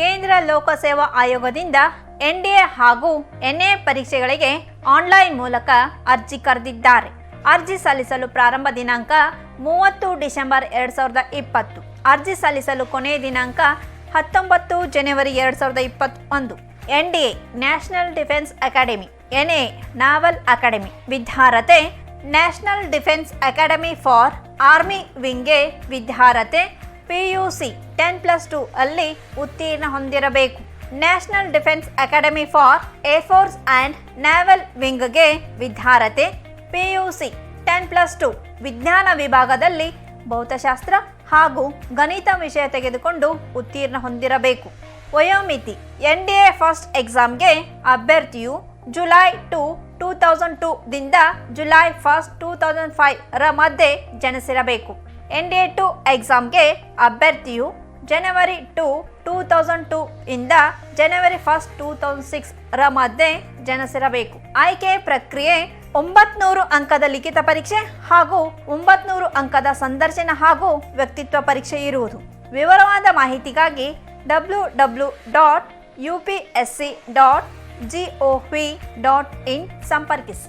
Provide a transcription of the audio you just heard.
ಕೇಂದ್ರ ಲೋಕಸೇವಾ ಆಯೋಗದಿಂದ ಎನ್ಡಿಎ ಹಾಗೂ ಎನ್ಎ ಪರೀಕ್ಷೆಗಳಿಗೆ ಆನ್ಲೈನ್ ಮೂಲಕ ಅರ್ಜಿ ಕರೆದಿದ್ದಾರೆ. ಅರ್ಜಿ ಸಲ್ಲಿಸಲು ಪ್ರಾರಂಭ ದಿನಾಂಕ ಮೂವತ್ತು ಡಿಸೆಂಬರ್ ಎರಡ್ ಸಾವಿರದ ಇಪ್ಪತ್ತು. ಅರ್ಜಿ ಸಲ್ಲಿಸಲು ಕೊನೆಯ ದಿನಾಂಕ ಹತ್ತೊಂಬತ್ತು ಜನವರಿ ಎರಡು ಸಾವಿರದ ಇಪ್ಪತ್ತೊಂದು. A national defence academy. N A naval academy. ವಿದ್ಯಾರ್ಹತೆ, national defence academy for army ವಿಂಗ್ಗೆ ವಿದ್ಯಾರ್ಹತೆ ಪಿಯುಸಿ ಟೆನ್ ಪ್ಲಸ್ ಟು ಅಲ್ಲಿ ಉತ್ತೀರ್ಣ ಹೊಂದಿರಬೇಕು. National defence academy for air force and naval ವಿಂಗ್ಗೆ ವಿದ್ಯಾರ್ಹತೆ ಪಿಯುಸಿ ಟೆನ್ ಪ್ಲಸ್ ಟು ವಿಜ್ಞಾನ ವಿಭಾಗದಲ್ಲಿ ಭೌತಶಾಸ್ತ್ರ ಹಾಗೂ ಗಣಿತ ವಿಷಯ ತೆಗೆದುಕೊಂಡು ಉತ್ತೀರ್ಣ ಹೊಂದಿರಬೇಕು. ವಯೋಮಿತಿ ಎನ್ ಡಿ ಎ ಫಸ್ಟ್ ಎಕ್ಸಾಮ್ಗೆ ಅಭ್ಯರ್ಥಿಯು July two two thousand two ದಿಂದ July first two thousand five ರ ಮಧ್ಯೆ ಜನಿಸಿರಬೇಕು. ಎನ್ ಡಿ ಎ ಟು ಎಕ್ಸಾಮ್ಗೆ ಅಭ್ಯರ್ಥಿಯು January two, two thousand two ಇಂದ January first two thousand six ರ ಮಧ್ಯೆ ಜನಸಿರಬೇಕು. ಆಯ್ಕೆ ಪ್ರಕ್ರಿಯೆ ಒಂಬತ್ನೂರು ಅಂಕದ ಲಿಖಿತ ಪರೀಕ್ಷೆ ಹಾಗೂ ಒಂಬತ್ನೂರು ಅಂಕದ ಸಂದರ್ಶನ ಹಾಗೂ ವ್ಯಕ್ತಿತ್ವ ಪರೀಕ್ಷೆ ಇರುವುದು. ವಿವರವಾದ ಮಾಹಿತಿಗಾಗಿ W W dot U P S C dot G O V dot in ಸಂಪರ್ಕಿಸಿ.